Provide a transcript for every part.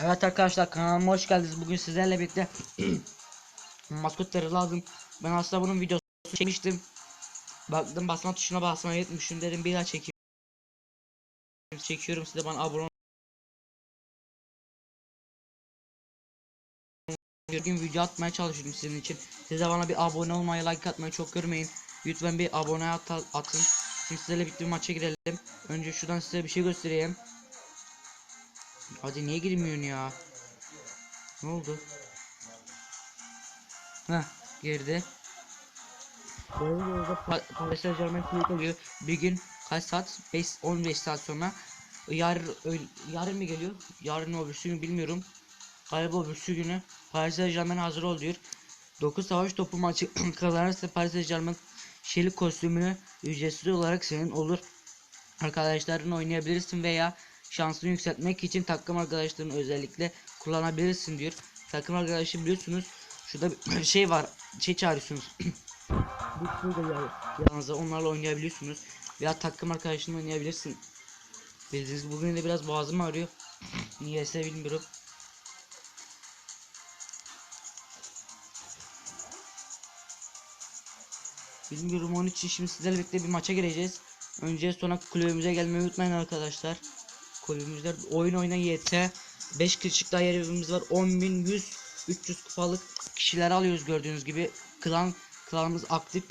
Evet arkadaşlar kanalıma hoş geldiniz. Bugün sizlerle birlikte maskotları lazım. Ben aslında bunun videosunu çekmiştim. Baktım basma tuşuna basmayı unutmuşum dedim bir daha çekeyim. Çekiyorum size bana abone Bir gün video atmaya çalışıyorum sizin için. Size bana bir abone olmayı, like atmayı çok görmeyin. Lütfen bir abone at atın. Şimdi sizlerle birlikte bir maça girelim. Önce şuradan size bir şey göstereyim. Hadi niye girmiyorsun ya? Ne oldu? Heh girdi. Paris Saint Germain oluyor. Bir gün kaç saat? 5 15 saat sonra öyle- yarın mı geliyor? Yarın öbürsü gün bilmiyorum. Galiba öbürsü günü Paris Saint Germain hazır ol diyor. 9 savaş topu maçı kazanırsa Paris Saint Germain şelik kostümünü ücretsiz olarak senin olur. Arkadaşlarınla oynayabilirsin veya şansını yükseltmek için takım arkadaşlarını özellikle kullanabilirsin diyor. Takım arkadaşı biliyorsunuz şurada bir şey var şey çağırıyorsunuz. Bu şurada ya, yanınıza onlarla oynayabiliyorsunuz veya takım arkadaşınla oynayabilirsin. Bildiğiniz gibi bugün de biraz boğazım ağrıyor. Niyeyse bilmiyorum. Bilmiyorum onun için şimdi sizlerle birlikte bir maça gireceğiz. Önce sonra kulübümüze gelmeyi unutmayın arkadaşlar. Kulübümüzde oyun oyna YT 5 kişilik daha yer evimiz var. 10.100 300 kupalık kişiler alıyoruz gördüğünüz gibi. Klan klanımız aktif.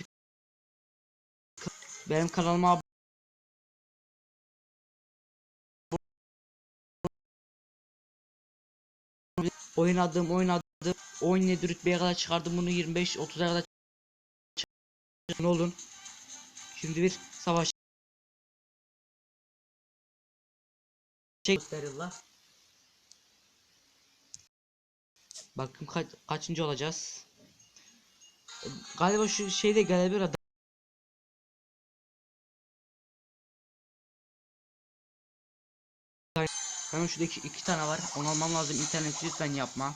Benim kanalıma oynadım oynadım. 17 rütbeye kadar çıkardım bunu. 25 30'a kadar ne olun. Şimdi bir savaş çek gösterirler bakın kaç, kaçıncı olacağız galiba şu şeyde adam Hemen şurada iki, iki tane var. Onu almam lazım. İnternet lütfen yapma.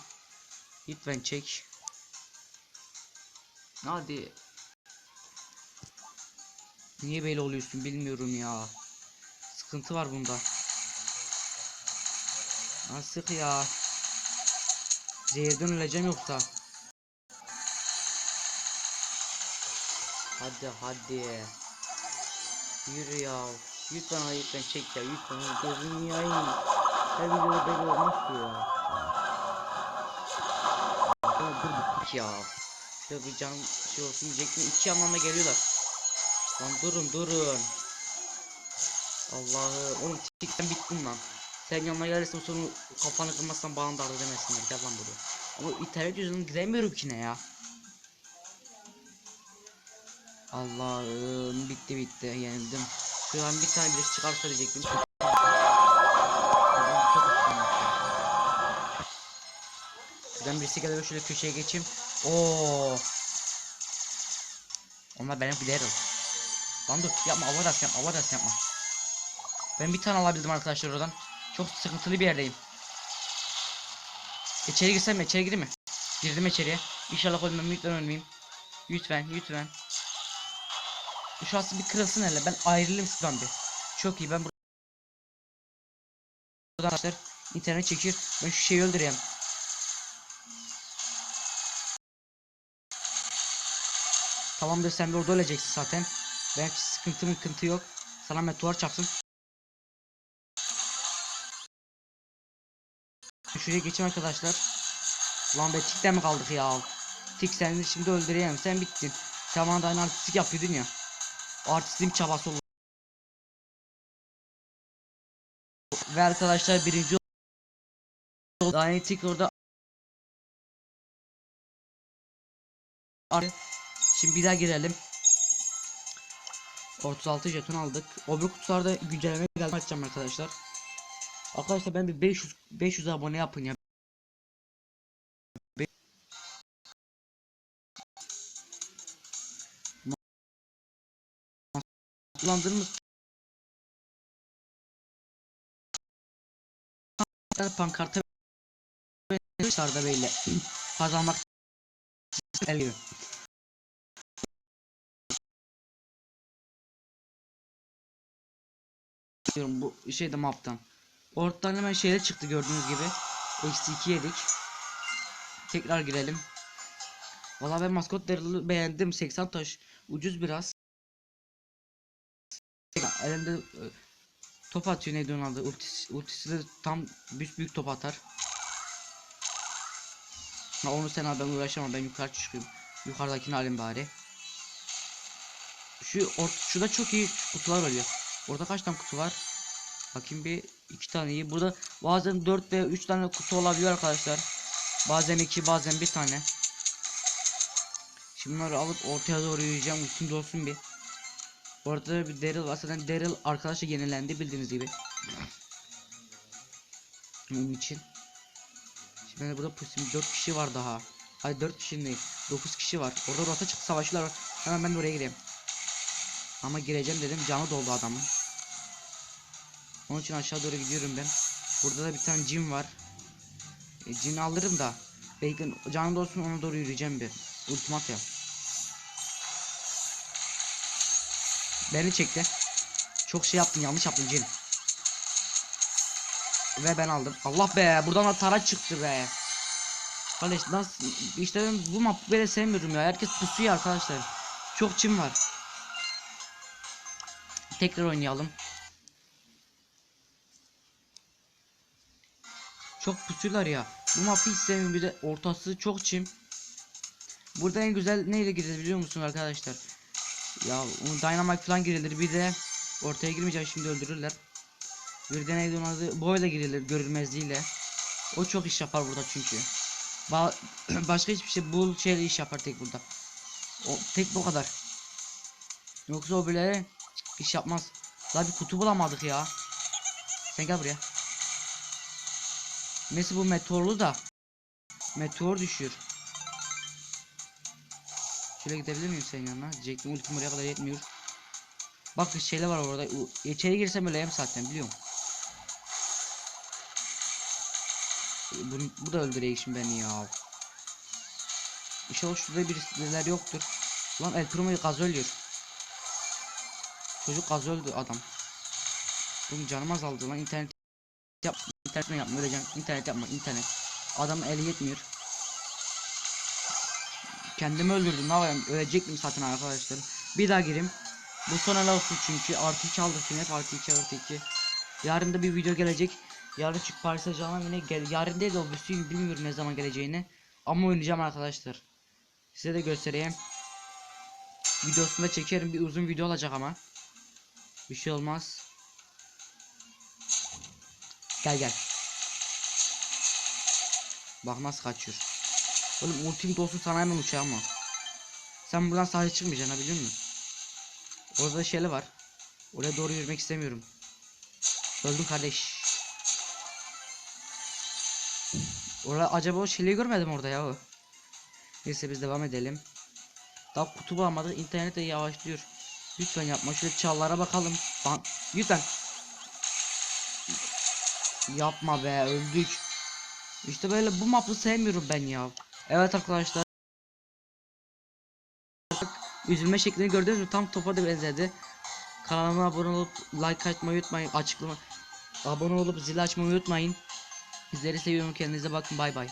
Lütfen çek. Hadi. Niye böyle oluyorsun bilmiyorum ya. Sıkıntı var bunda. Nasıl ya? Zehirden öleceğim yoksa. Hadi hadi. Yürü ya. Ay lütfen çek ya. Lütfen gözünü yayın. Her videoda böyle olmaz ki ya. Ya dur ya. Şöyle bir can şey olsun diyecektim. İki anlamda geliyorlar. Lan durun durun. Allah'ı oğlum tikten bittim lan. Sen yanıma gelirsin sonra kafanı kırmazsan bağını dardı demesinler gel lan buraya. Ama internet yüzünden gidemiyorum ki ne ya. Allah'ım bitti bitti yenildim. Şu an bir tane birisi çıkarsa diyecektim. Çok. Şuradan birisi geliyor şöyle köşeye geçeyim. Oo. Onlar benim bilirim. Lan dur yapma avadas yapma avadas yapma. Ben bir tane alabildim arkadaşlar oradan. Çok sıkıntılı bir yerdeyim. İçeri girsem mi? İçeri gireyim mi? Girdim içeriye. İnşallah ölmem lütfen ölmeyeyim. Lütfen lütfen. Bu şahsı bir kırılsın hele. Ben ayrılayım sizden bir. Çok iyi ben bur- buradan arkadaşlar internet çekir. Ben şu şeyi öldüreyim. Tamamdır sen de orada öleceksin zaten. Belki sıkıntı mı sıkıntı yok. Sana meteor çarpsın. Şuraya geçeyim arkadaşlar. Lan be tikten mi kaldık ya? Tik seni şimdi öldüreyim. Sen bittin. Sen bana aynı artistik yapıyordun ya. Artistliğim çabası olur. Ve arkadaşlar birinci oldu. Aynı tik orada. Şimdi bir daha girelim. 36 jeton aldık. Öbür kutularda güncelleme geldi açacağım arkadaşlar. Arkadaşlar ben bir 500 500 abone yapın ya. Be- Kullandığımız pankarta dışarıda böyle kazanmak geliyor. Diyorum bu şeyde maptan. Ortadan hemen şeyler çıktı gördüğünüz gibi. Eksi 2 yedik. Tekrar girelim. Valla ben maskot Daryl'ı beğendim. 80 taş. Ucuz biraz. Elinde e, top atıyor neydi onun adı. Ultisi, ultisi de tam büyük büyük top atar. Ha, onu sen al ben uğraşamam. Ben yukarı çıkayım. Yukarıdakini alayım bari. Şu or şurada çok iyi kutular oluyor. Orada kaç tane kutu var? Bakayım bir iki tane iyi. Burada bazen 4 veya 3 tane kutu olabiliyor arkadaşlar. Bazen 2 bazen bir tane. Şimdi bunları alıp ortaya doğru yürüyeceğim. Ultim dolsun bir. Orada bir Daryl var. Zaten Daryl arkadaşa yenilendi bildiğiniz gibi. Onun için. Şimdi burada pusim 4 kişi var daha. Ay 4 kişi değil. 9 kişi var. Orada rota çıktı savaşçılar var. Hemen ben de oraya gireyim. Ama gireceğim dedim canı doldu adamın. Onun için aşağı doğru gidiyorum ben. Burada da bir tane cin var. E, cin alırım da. Bekleyin canı dolsun ona doğru yürüyeceğim bir. Ultimat ya. Beni çekti. Çok şey yaptın yanlış yaptın cin. Ve ben aldım. Allah be buradan da tara çıktı be. Kardeş nasıl işte ben bu map böyle sevmiyorum ya. Herkes pusuyor arkadaşlar. Çok çim var. Tekrar oynayalım. Çok pusuyorlar ya. Bu mapı hiç sevmiyorum. Bir de ortası çok çim. Burada en güzel neyle gireriz biliyor musun arkadaşlar? Ya onu dynamite falan girilir. Bir de ortaya girmeyeceğim şimdi öldürürler. Bir de neydi onun adı? Boyla girilir görülmezliğiyle. O çok iş yapar burada çünkü. Ba başka hiçbir şey bul şeyle iş yapar tek burada. O tek bu kadar. Yoksa o bile iş yapmaz. Daha bir kutu bulamadık ya. Sen gel buraya. Neyse bu meteorlu da. Meteor düşüyor. Şöyle gidebilir miyim senin yanına? Diyecektim ultim oraya kadar yetmiyor. Bak şeyler var orada. İçeri girsem öleyim zaten biliyorum. E, Bu, bu da öldürecek şimdi beni ya. İnşallah şurada biriler yoktur. Lan El Primo'yu gaz ölüyor. Çocuk gaz öldü adam. Benim canım azaldı lan internet yap internet yapma öleceğim internet yapma internet. Adam eli yetmiyor. Kendimi öldürdüm ne yapayım? Ölecektim zaten arkadaşlar? Bir daha gireyim. Bu son el olsun çünkü. Artı 2 aldık yine artı 2 artı 2 yarın da bir video gelecek. Yarın çünkü Paris Saint Germain yine gel yarın değil de o bir gün bilmiyorum ne zaman geleceğini. Ama oynayacağım arkadaşlar. Size de göstereyim. Videosunda çekerim. Bir uzun video olacak ama. Bir şey olmaz Gel gel. Bak nasıl kaçıyor. Oğlum ultim dolsun sana hemen uçağı ama. Sen buradan sahaya çıkmayacaksın ha biliyor musun? Orada şeyle var. Oraya doğru yürümek istemiyorum. Öldüm kardeş. Orada acaba o şeyleri görmedim orada ya. Neyse biz devam edelim. Daha kutu bulamadık. İnternet de yavaşlıyor. Lütfen yapma. Şöyle çallara bakalım. Ban lütfen. Yapma be öldük. İşte böyle bu mapı sevmiyorum ben ya. Evet arkadaşlar. Üzülme şeklini gördünüz mü? Tam topa da benzedi. Kanalıma abone olup like atmayı unutmayın. Açıklama abone olup zil açmayı unutmayın. Sizleri seviyorum. Kendinize bakın. Bay bay.